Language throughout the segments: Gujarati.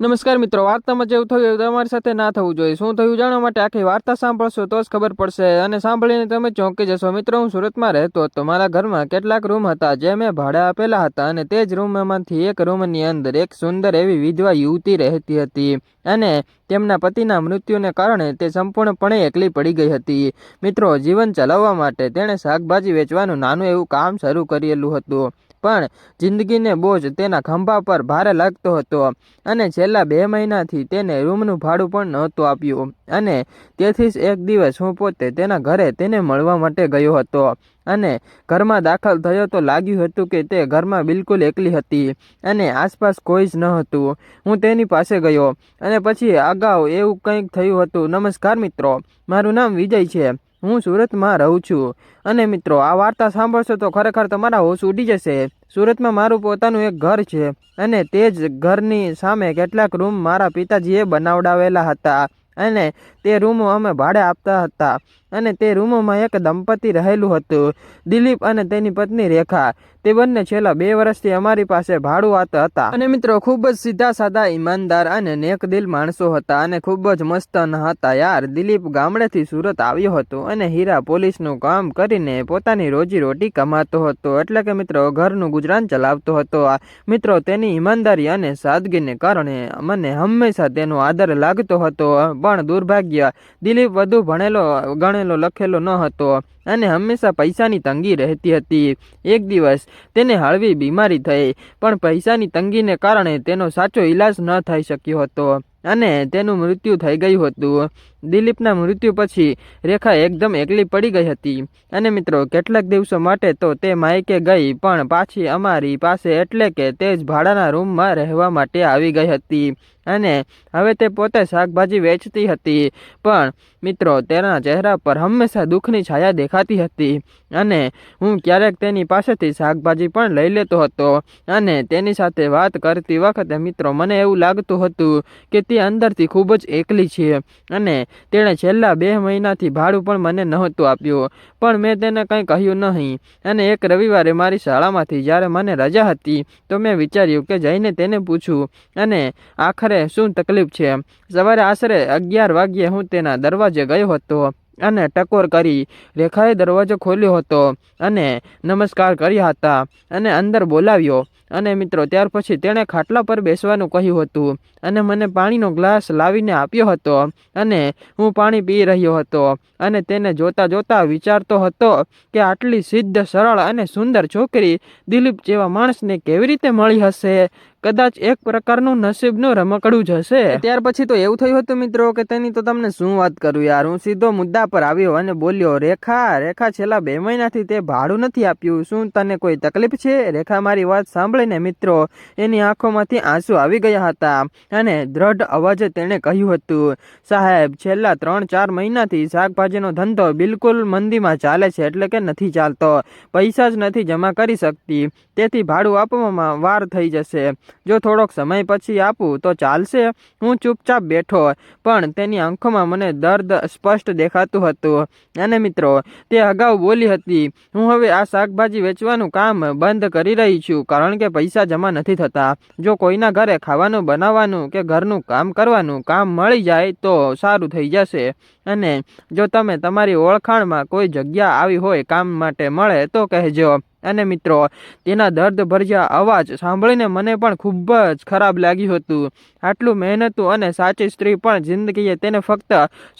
નમસ્કાર મિત્રો, વાર્તામાં જેવું થયું એવું તમારી સાથે ના થવું જોઈએ. શું થયું જાણવા માટે આખી વાર્તા સાંભળશો તો જ ખબર પડશે અને સાંભળીને તમે ચોંકી જશો. મિત્રો, હું સુરતમાં રહેતો હતો. મારા ઘરમાં કેટલાક રૂમ હતા જે મેં ભાડે આપેલા હતા અને તે જ રૂમમાંથી એક રૂમની અંદર એક સુંદર એવી વિધવા યુવતી રહેતી હતી અને તેમના પતિના મૃત્યુને કારણે તે સંપૂર્ણપણે એકલી પડી ગઈ હતી. મિત્રો, જીવન ચલાવવા માટે તેણે શાકભાજી વેચવાનું નાનું એવું કામ શરૂ કરેલું હતું. પણ જિંદગીને બોજ તેના ખંભા પર ભારે લાગતો હતો અને છેલ્લા બે મહિનાથી તેને રૂમનું ભાડું પણ નહોતું આપ્યું. અને તેથી જ એક દિવસ હું પોતે તેના ઘરે તેને મળવા માટે ગયો હતો અને ઘરમાં દાખલ થયો તો લાગ્યું હતું કે તે ઘરમાં બિલકુલ એકલી હતી અને આસપાસ કોઈ જ ન હતું હું તેની પાસે ગયો અને પછી અગાઉ એવું કંઈક થયું હતું. નમસ્કાર મિત્રો, મારું નામ વિજય છે. હું સુરતમાં રહું છું. અને મિત્રો, આ વાર્તા સાંભળશો તો ખરેખર તમારા હોશ ઉડી જશે. સુરતમાં મારું પોતાનું એક ઘર છે અને તે જ ઘરની સામે કેટલાક રૂમ મારા પિતાજીએ બનાવડાવેલા હતા અને તે રૂમો અમે ભાડે આપતા હતા. અને તે રૂમોમાં એક દંપતી રહેલું હતું, દિલીપ અને તેની પત્ની રેખા. તે બંને છેલ્લા બે વર્ષથી અમારી પાસે ભાડું આતા હતા. અને મિત્રો, ખૂબ જ સીધા સાદા ઈમાનદાર અને નેકદિલ માણસો હતા અને ખૂબ જ મસ્ત હતા યાર. દિલીપ ગામડેથી સુરત આવ્યો હતો અને હીરા પોલીસનું કામ કરીને પોતાની રોજી રોટી કમાતો હતો. એટલે કે મિત્રો, ઘરનું ગુજરાન ચલાવતો હતો મિત્રો, તેની ઈમાનદારી અને સાદગીને કારણે મને હંમેશા તેનો આદર લાગતો હતો. પણ દુર્ભાગ્ય, દિલીપ વધુ ભણેલો ગણેલો, લખેલો ન હતો અને હંમેશા પૈસાની તંગી રહેતી હતી. એક દિવસ તેને હળવી બીમારી થઈ, પણ પૈસાની તંગીને કારણે તેનો સાચો ઈલાજ ન થઈ શક્યો હતો અને તેનું મૃત્યુ થઈ ગયું હતું. દિલીપના મૃત્યુ પછી રેખા એકદમ એકલી પડી ગઈ હતી. અને મિત્રો, કેટલાક દિવસો માટે તો તે માયકે ગઈ, પણ પાછી અમારી પાસે એટલે કે તે જ ભાડાના રૂમમાં રહેવા માટે આવી ગઈ હતી. અને હવે તે પોતે શાકભાજી વેચતી હતી. પણ મિત્રો, તેના ચહેરા પર હંમેશા દુઃખની છાયા દેખાતી હતી. અને હું ક્યારેક તેની પાસેથી શાકભાજી પણ લઈ લેતો હતો. અને તેની સાથે વાત કરતી વખતે મિત્રો, મને એવું લાગતું હતું કે તે અંદરથી ખૂબ જ એકલી છે. અને તેણે છેલ્લા બે મહિનાથી ભાડું પણ મને નહોતું આપ્યું, પણ મેં તેને કંઈ કહ્યું નહીં. અને એક રવિવારે મારી શાળામાંથી જ્યારે મને રજા હતી, તો મેં વિચાર્યું કે જઈને તેને પૂછું, અને આખરે શું તકલીફ છે? સવારે આશરે અગિયાર વાગ્યે હું તેના દરવાજે ગયો હતો અને ટકોર કરી, રેખાએ દરવાજો ખોલ્યો હતો અને નમસ્કાર કર્યા હતા અને અંદર બોલાવ્યો અને મિત્રો, ત્યાર પછી તેણે ખાટલા પર બેસવાનું કહ્યું હતું અને મને પાણીનો ગ્લાસ લાવીને આપ્યો હતો અને હું પાણી પી રહ્યો હતો અને તેને જોતા જોતા વિચારતો હતો કે આટલી સિદ્ધ, સરળ અને સુંદર છોકરી દિલીપ જેવા માણસને કેવી રીતે મળી હશે? કદાચ એક પ્રકારનું નસીબનું રમકડું જ હશે. ત્યાર પછી તો એવું થયું હતું મિત્રો કે તેની તો તમને શું વાત કરું યાર? હું સીધો મુદ્દા પર આવ્યો અને બોલ્યો, રેખા રેખા, છેલ્લા બે મહિનાથી તે ભાડું નથી આપ્યું. શું તને કોઈ તકલીફ છે? રેખા, મારી વાત સાંભળીને મિત્રો, એની આંખોમાંથી આંસુ આવી ગયા હતા અને દ્રઢ અવાજે તેણે કહ્યું હતું, સાહેબ, છેલ્લા ત્રણ ચાર મહિનાથી શાકભાજીનો ધંધો બિલકુલ મંદીમાં ચાલે છે એટલે કે નથી ચાલતો. પૈસા જ નથી જમા કરી શકતી. તેથી ભાડું આપવામાં વાર થઈ જશે. જો થોડોક સમય પછી આપું તો ચાલશે. હું ચૂપચાપ બેઠો. પણ તેની આંખોમાં મને દર્દ સ્પષ્ટ દેખાતું હતું. અને મિત્રો, તે અગાઉ બોલી હતી, હું હવે આ શાકભાજી વેચવાનું કામ બંધ કરી રહી છું, કારણ કે પૈસા જમા નથી થતા. જો કોઈના ઘરે ખાવાનું બનાવવાનું કે ઘરનું કામ કરવાનું કામ મળી જાય તો સારું થઈ જશે. અને જો તમે તમારી ઓળખાણમાં કોઈ જગ્યા આવી હોય કામ માટે મળે તો કહેજો. અને મિત્રો, તેના દર્દ ભરજ્યા અવાજ સાંભળીને મને પણ ખૂબ જ ખરાબ લાગ્યું હતું. આટલું મહેનતું અને સાચી સ્ત્રી પણ જિંદગીએ તેને ફક્ત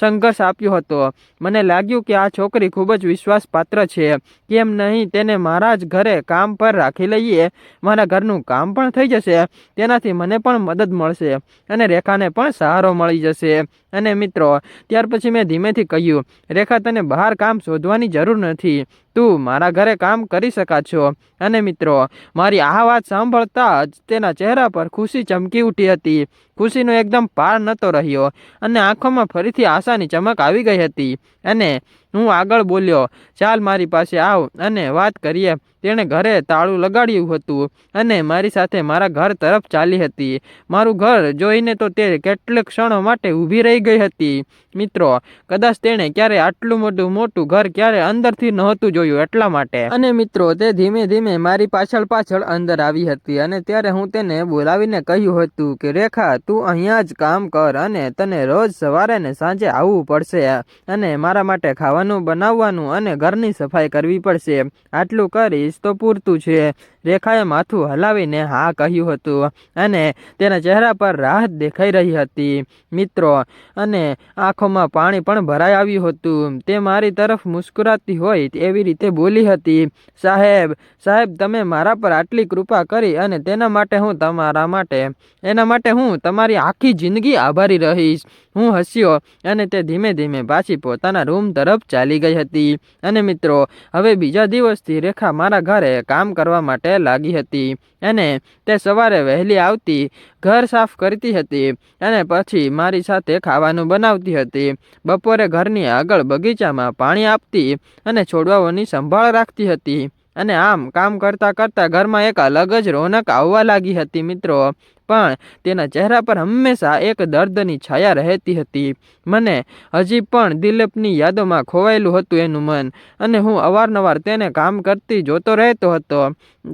સંઘર્ષ આપ્યો હતો. મને લાગ્યું કે આ છોકરી ખૂબ જ વિશ્વાસપાત્ર છે. કેમ નહીં તેને મારા જ ઘરે કામ પર રાખી લઈએ? મારા ઘરનું કામ પણ થઈ જશે. તેનાથી મને પણ મદદ મળશે અને રેખાને પણ સહારો મળી જશે. અને મિત્રો, ત્યાર પછી મેં ધીમેથી કહ્યું, રેખા, તને બહાર કામ શોધવાની જરૂર નથી. તું મારા ઘરે કામ કરી શકા છો. અને મિત્રો, મારી આ વાત સાંભળતા જ તેના ચહેરા પર ખુશી ચમકી ઉઠી હતી. ખુશીનો એકદમ પાર નહોતો રહ્યો અને આંખોમાં ફરીથી આશાની ચમક આવી ગઈ હતી. અને હું આગળ બોલ્યો, ચાલ મારી પાસે આવ અને વાત કરીએ. તેણે ઘરે તાળું લગાડ્યું હતું અને મારી સાથે મારા ઘર તરફ ચાલી હતી. મારું ઘર જોઈને તો તે કેટલીક ક્ષણો માટે ઊભી રહી ગઈ હતી. મિત્રો, કદાચ તેણે ક્યારે આટલું મોટું મોટું ઘર ક્યારે અંદરથી નહોતું જોયું એટલા માટે. અને મિત્રો, તે ધીમે ધીમે મારી પાછળ પાછળ અંદર આવી હતી અને ત્યારે હું તેને બોલાવીને કહ્યું હતું કે, રેખા તું અહીંયા જ કામ કર અને તને રોજ સવારે ને સાંજે આવવું પડશે અને મારા માટે ખાવાનું બનાવવાનું અને ઘરની સફાઈ કરવી પડશે. આટલું કરીશ તો પૂરતું છે. રેખાએ માથું હલાવીને હા કહ્યું હતું અને તેના ચહેરા પર રાહત દેખાઈ રહી હતી. મિત્રો, અને આંખોમાં પાણી પણ ભરાઈ આવ્યું હતું. તે મારી તરફ મુસ્કુરાતી હોય એવી રીતે બોલી હતી. સાહેબ સાહેબ, તમે મારા પર આટલી કૃપા કરી અને તેના માટે હું તમારા માટે, એના માટે હું તમારી આખી જિંદગી આભારી રહીશ. હું હસ્યો અને તે ધીમે ધીમે પાછી પોતાના રૂમ તરફ ચાલી ગઈ હતી. અને મિત્રો, હવે બીજા દિવસથી રેખા મારા ઘરે કામ કરવા માટે લાગી હતી. અને તે સવારે વહેલી આવતી, ઘર સાફ કરતી હતી અને પછી મારી સાથે ખાવાનું બનાવતી હતી. બપોરે ઘરની આગળ બગીચામાં પાણી આપતી અને છોડવાઓની સંભાળ રાખતી હતી. અને આમ કામ કરતાં કરતાં ઘરમાં એક અલગ જ રોનક આવવા લાગી હતી, મિત્રો. પણ તેના ચહેરા પર હંમેશા એક દર્દની છાયા રહેતી હતી. મને હજી પણ દિલીપની યાદોમાં ખોવાયેલું હતું એનું મન, અને હું અવારનવાર તેને કામ કરતી જોતો રહેતો હતો.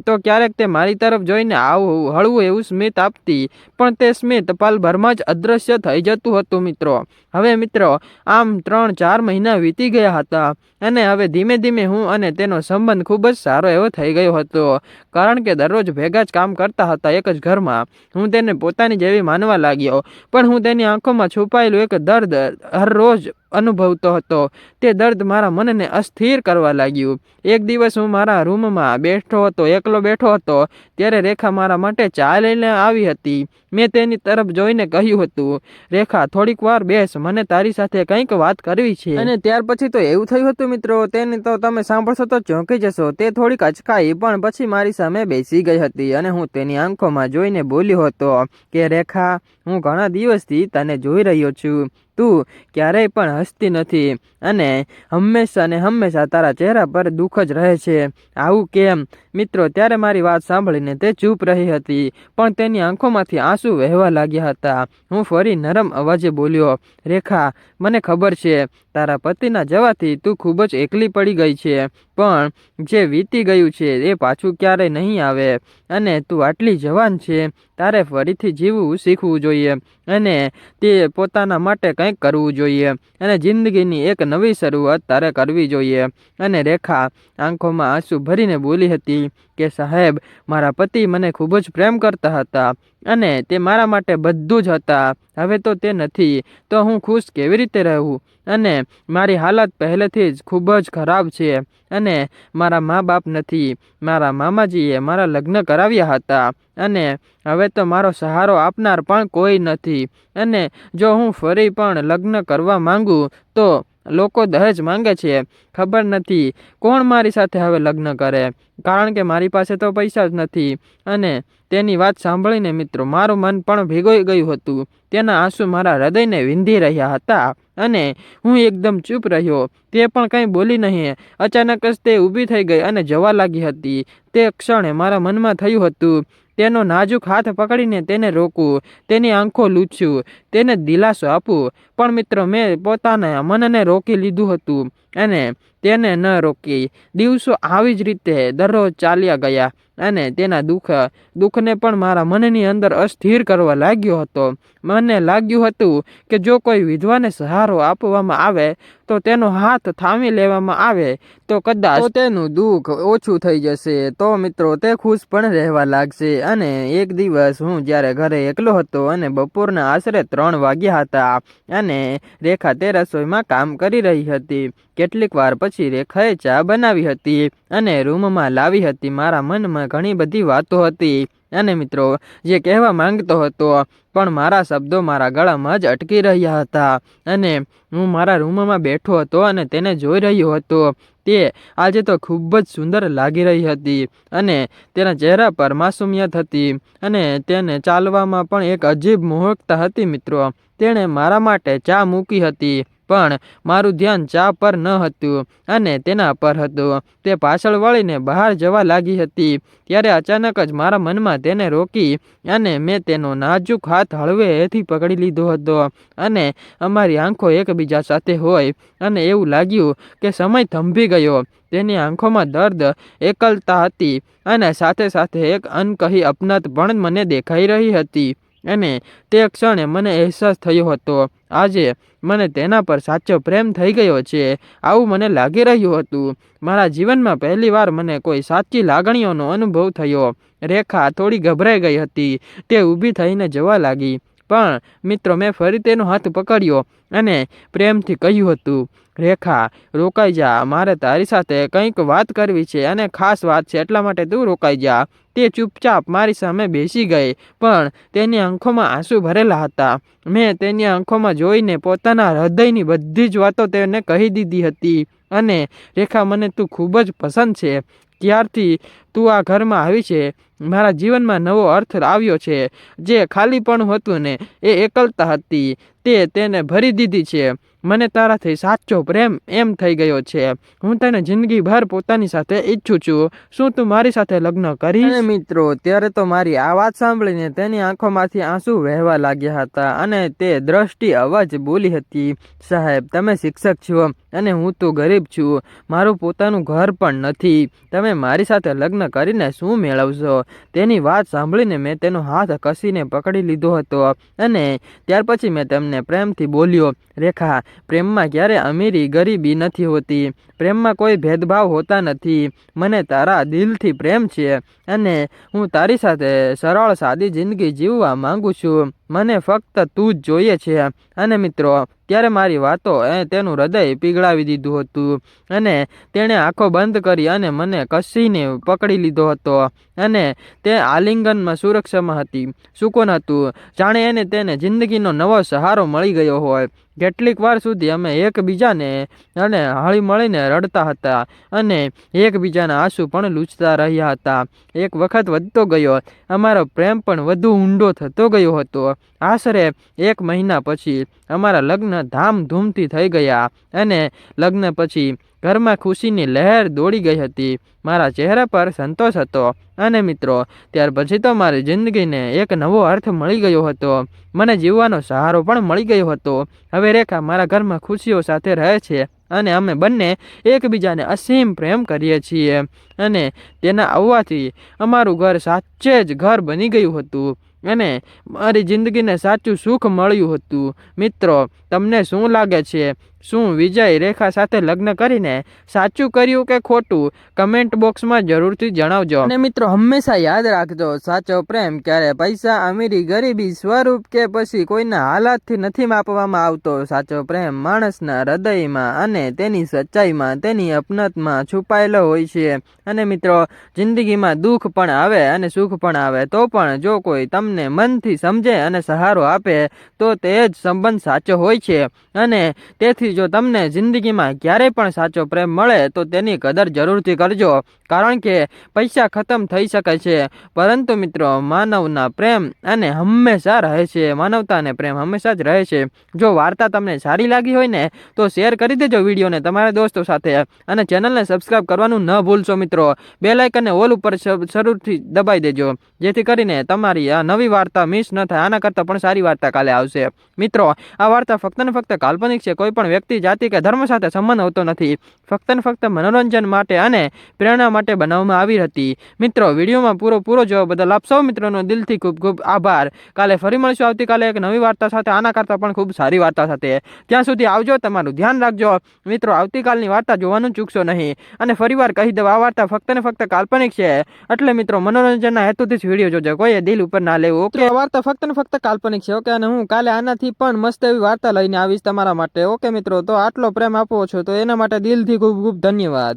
તો ક્યારેક તે મારી તરફ જોઈને આવું હળવું એવું સ્મિત આપતી, પણ તે સ્મિત પલભરમાં જ અદૃશ્ય થઈ જતું હતું મિત્રો. હવે મિત્રો, આમ ત્રણ ચાર મહિના વીતી ગયા હતા, અને હવે ધીમે ધીમે હું અને તેનો સંબંધ ખૂબ જ સારો એવો થઈ ગયો હતો. કારણ કે દરરોજ ભેગા જ કામ કરતા હતા એક જ ઘરમાં. હું તેને પોતાની જેવી માનવા લાગ્યો પણ હું તેની આંખોમાં છુપાયેલું એક દર્દ હરરોજ અનુભવતો હતો. તે દર્દ મારા મનને અસ્થિર કરવા લાગ્યું. એક દિવસ હું મારા રૂમમાં બેઠો હતો, એકલો બેઠો હતો, ત્યારે રેખા મારા માટે ચા લઈને આવી હતી. મેં તેની તરફ જોઈને કહ્યું હતું, રેખા, થોડીક વાર બેસ, મને તારી સાથે કંઈક વાત કરવી છે. અને ત્યાર પછી તો એવું થયું હતું મિત્રો, તેને તો તમે સાંભળશો તો ચોંકી જશો. તે થોડીક અચકાઈ, પણ પછી મારી સામે બેસી ગઈ હતી અને હું તેની આંખોમાં જોઈને બોલ્યો હતો કે, રેખા, હું ઘણા દિવસથી તને જોઈ રહ્યો છું. તું ક્યારેય પણ હસતી નથી અને હંમેશા ને હંમેશા તારા ચહેરા પર દુઃખ જ રહે છે. આવું કેમ? મિત્રો, ત્યારે મારી વાત સાંભળીને તે ચૂપ રહી હતી, પણ તેની આંખોમાંથી આંસુ વહેવા લાગ્યા હતા. હું ફરી નરમ અવાજે બોલ્યો, રેખા, મને ખબર છે, તારા પતિના જવાથી તું ખૂબ જ એકલી પડી ગઈ છે, પણ જે વીતી ગયું છે એ પાછું ક્યારેય નહીં આવે. અને તું આટલી જવાન છે, તારે ફરીથી જીવવું શીખવું જોઈએ અને તે પોતાના માટે કંઈક કરવું જોઈએ અને જિંદગીની એક નવી શરૂઆત તારે કરવી જોઈએ. અને રેખા આંખોમાં આંસુ ભરીને બોલી હતી કે સાહેબ, મારા પતિ મને ખૂબ જ પ્રેમ કરતા હતા. અને તે મારા માટે બધું જ હતા. હવે તો તે નથી. તો હું ખુશ કેવી રીતે રહું? અને મારી હાલત પહેલેથી જ ખૂબ જ ખરાબ છે. અને મારા મા બાપ નથી. મારા મામાજીએ મારા લગ્ન કરાવ્યા હતા. અને હવે તો મારો સહારો આપનાર પણ કોઈ નથી. અને જો હું ફરી પણ લગ્ન કરવા માંગુ, તો લોકો દહેજ માંગે છે. ખબર નથી કોણ મારી સાથે હવે લગ્ન કરે. કારણ કે મારી પાસે તો પૈસા જ નથી. અને તેની વાત સાંભળીને મિત્રો મારું મન પણ ભેગોઈ ગયું હતું. તેના આંસુ મારા હૃદયને વિંધી રહ્યા હતા. અને હું એકદમ ચૂપ રહ્યો. તે પણ કંઈ બોલી નહીં. અચાનક જ તે ઊભી થઈ ગઈ અને જવા લાગી હતી. તે ક્ષણે મારા મનમાં થયું હતું. તેનો નાજુક હાથ પકડીને તેને રોકવું તેની આંખો લૂછવું તેને દિલાસો આપવું પણ મિત્રો, મેં પોતાના મનને રોકી લીધું હતું અને તેને ન રોકી. દિવસો આવી જ રીતે દરરોજ ચાલ્યા ગયા અને તેના દુઃખ, દુઃખને પણ મારા મનની અંદર અસ્થિર કરવા લાગ્યો હતો. મને લાગ્યું હતું કે જો કોઈ વિધવાને સહારો આપવામાં આવે, તો તેનો હાથ થામી લેવામાં આવે, તો કદાચ તેનું દુઃખ ઓછું થઈ જશે. તો મિત્રો, તે ખુશ પણ રહેવા લાગશે. અને એક દિવસ હું જ્યારે ઘરે એકલો હતો અને બપોરના આશરે ત્રણ વાગ્યા હતા, અને રેખા તે રસોઈમાં કામ કરી રહી હતી કેટલીક વાર પછી રેખાએ ચા બનાવી હતી અને રૂમમાં લાવી હતી મારા મનમાં ઘણી બધી વાતો હતી. અને મિત્રો, જે કહેવા માંગતો હતો, પણ મારા શબ્દો મારા ગળામાં જ અટકી રહ્યા હતા અને હું મારા રૂમમાં બેઠો હતો અને તેને જોઈ રહ્યો હતો. તે આજે તો ખૂબ જ સુંદર લાગી રહી હતી અને તેના ચહેરા પર માસુમિયત હતી અને તેને ચાલવામાં પણ એક અજીબ મોહકતા હતી મિત્રો. તેણે મારા માટે ચા મૂકી હતી. પણ મારું ધ્યાન ચા પર ન હતું અને તેના પર હતું. તે પાછળ વળીને બહાર જવા લાગી હતી. ત્યારે અચાનક જ મારા મનમાં તેને રોકી અને મેં તેનો નાજુક હાથ હળવેથી પકડી લીધો હતો અને અમારી આંખો એકબીજા સાથે હોય અને એવું લાગ્યું કે સમય થંભી ગયો. તેની આંખોમાં દર્દ, એકલતા હતી અને સાથે સાથે એક અનકહી અપનાત પણ મને દેખાઈ રહી હતી અને તે ક્ષણે મને અહેસાસ થયો હતો. આજે મને તેના પર સાચો પ્રેમ થઈ ગયો છે. આવું મને લાગી રહ્યું હતું. મારા જીવનમાં પહેલીવાર મને કોઈ સાચી લાગણીઓનો અનુભવ થયો. રેખા થોડી ગભરાઈ ગઈ હતી. તે ઊભી થઈને જવા લાગી. પણ, મિત્રો, મેં ફરી તેનો હાથ પકડ્યો અને પ્રેમથી કહ્યું હતું, રેખા, રોકાઈ જા. મારે તારી સાથે કંઈક વાત કરવી છે અને ખાસ વાત છે. એટલા માટે તું રોકાઈ જા. તે ચૂપચાપ મારી સામે બેસી ગઈ, પણ તેની આંખોમાં આંસુ ભરેલા હતા. મેં તેની આંખોમાં જોઈને પોતાના હૃદયની બધી જ વાતો તેને કહી દીધી હતી અને, રેખા, મને તું ખૂબ જ પસંદ છે. ત્યારથી તું આ ઘરમાં આવી છે? મારા જીવનમાં નવો અર્થ આવ્યો છે. જે ખાલીપણું હતું ને, એ એકલતા હતી. તે તેને ભરી દીધી છે. મને તારાથી સાચો પ્રેમ એમ થઈ ગયો છે. હું તને જિંદગીભર પોતાની સાથે ઈચ્છું છું. શું તું મારી સાથે લગ્ન કરી મિત્રો, ત્યારે તો મારી આ વાત સાંભળીને તેની આંખોમાંથી આંસુ વહેવા લાગ્યા હતા અને તે દ્રષ્ટિ અવાજ બોલી હતી, સાહેબ, તમે શિક્ષક છો અને હું તો ગરીબ છું. મારું પોતાનું ઘર પણ નથી. તમે મારી સાથે લગ્ન કરીને શું મેળવશો? તેની વાત સાંભળીને મેં તેનો હાથ કસીને પકડી લીધો હતો અને ત્યાર પછી મેં તેમને પ્રેમથી બોલ્યો, રેખા, પ્રેમમાં ક્યારે અમીરી ગરીબી નથી હોતી? પ્રેમમાં કોઈ ભેદભાવ હોતા નથી. મને તારા દિલથી પ્રેમ છે અને હું તારી સાથે સરળ સાદી જિંદગી જીવવા માંગુ છું. મને ફક્ત તું જ જોઈએ છે. અને મિત્રો, ત્યારે મારી વાતો એ તેનું હૃદય પીગળાવી દીધું હતું. અને તેણે આંખો બંધ કરી અને મને કસીને પકડી લીધો હતો. અને તે આલિંગનમાં સુરક્ષામાં હતી. સુકોન હતું? જાણે એને તેને જિંદગીનો નવો સહારો મળી ગયો હોય. કેટલીક વાર સુધી અમે એકબીજાને અને હળી મળીને રડતા હતા અને એકબીજાના આંસુ પણ લૂછતા રહ્યા હતા. એક વખત વધતો ગયો. અમારો પ્રેમ પણ વધુ ઊંડો થતો ગયો હતો. આશરે એક મહિના પછી અમારા લગ્ન ધામધૂમથી થઈ ગયા અને લગ્ન પછી ઘરમાં ખુશીની લહેર દોડી ગઈ હતી. મારા ચહેરા પર સંતોષ હતો. અને મિત્રો, ત્યાર પછી તો મારી જિંદગીને એક નવો અર્થ મળી ગયો હતો. મને જીવવાનો સહારો પણ મળી ગયો હતો. હવે રેખા મારા ઘરમાં ખુશીઓ સાથે રહે છે અને અમે બંને એકબીજાને અસીમ પ્રેમ કરીએ છીએ. અને તેના આવવાથી અમારું ઘર સાચે જ ઘર બની ગયું હતું. અને મારી જિંદગીને સાચું સુખ મળ્યું હતું. મિત્રો, તમને શું લાગે છે? શું વિજય રેખા સાથે લગ્ન કરીને સાચું કર્યું કે ખોટું? કમેન્ટ બોક્સમાં જરૂરથી જણાવજો. અને મિત્રો, હંમેશા યાદ રાખજો, સાચો પ્રેમ ક્યારે પૈસા, અમીરી, ગરીબી, સ્વરૂપ કે પછી કોઈના હાલાતથી નથી માપવામાં આવતો. સાચો પ્રેમ માણસના હૃદયમાં અને તેની સચ્ચાઈમાં, તેની અપનતમાં છુપાયેલો હોય છે. અને મિત્રો, જિંદગીમાં દુઃખ પણ આવે અને સુખ પણ આવે, તો પણ જો કોઈ તમને મનથી સમજે અને સહારો આપે, તો તે જ સંબંધ સાચો હોય છે. અને તેથી જો તમને જિંદગીમાં ક્યારેય પણ સાચો પ્રેમ મળે, તો તેની કદર જરૂરથી કરજો. કારણ કે પૈસા ખતમ થઈ શકે છે. પરંતુ મિત્રો, માનવના પ્રેમ અને હંમેશા રહે છે. માનવતા અને પ્રેમ હંમેશા જ રહે છે. જો વાર્તા તમને સારી લાગી હોય ને, તો શેર કરી દેજો વિડીયોને તમારા દોસ્તો સાથે. અને ચેનલને સબસ્ક્રાઈબ કરવાનું ન ભૂલશો મિત્રો. બે લાઇકનને ઓલ ઉપર શરૂથી દબાઈ દેજો. જેથી કરીને તમારી આ નવી વાર્તા મિસ ન થાય. આના કરતાં પણ સારી વાર્તા કાલે આવશે. મિત્રો, આ વાર્તા ફક્ત ને ફક્ત કાલ્પનિક છે. કોઈ પણ વ્યક્તિ, જાતિ કે ધર્મ સાથે સંબંધ હોતો નથી. ફક્ત ને ફક્ત મનોરંજન માટે અને પ્રેરણા માટે બનાવવામાં આવી હતી. મિત્રો, વિડીયોમાં પૂરો પૂરો જોવા બદલ આપ સૌ મિત્રોનો દિલથી ખૂબ ખૂબ આભાર. કાલે ફરી મળશું આવતીકાલે એક નવી વાર્તા સાથે. આના કરતાં પણ ખૂબ સારી વાર્તા સાથે. ત્યાં સુધી આવજો, તમારું ધ્યાન રાખજો. મિત્રો, આવતીકાલની વાર્તા જોવાનું ચૂકશો નહીં. અને ફરીવાર કહી દઉં, આ વાર્તા ફક્ત ને ફક્ત કાલ્પનિક છે. એટલે મિત્રો, મનોરંજનના હેતુથી જ વીડિયો જોજો. કોઈ દિલ ઉપર ના લેવું. ઓકે? વાર્તા ફક્ત ને ફક્ત કાલ્પનિક છે, ઓકે? અને હું કાલે આનાથી પણ મસ્ત એવી વાર્તા લઈને આવીશ તમારા માટે. ઓકે મિત્રો તો આટલો પ્રેમ આપો છો તો એના માટે દિલથી ખૂબ ખૂબ ધન્યવાદ.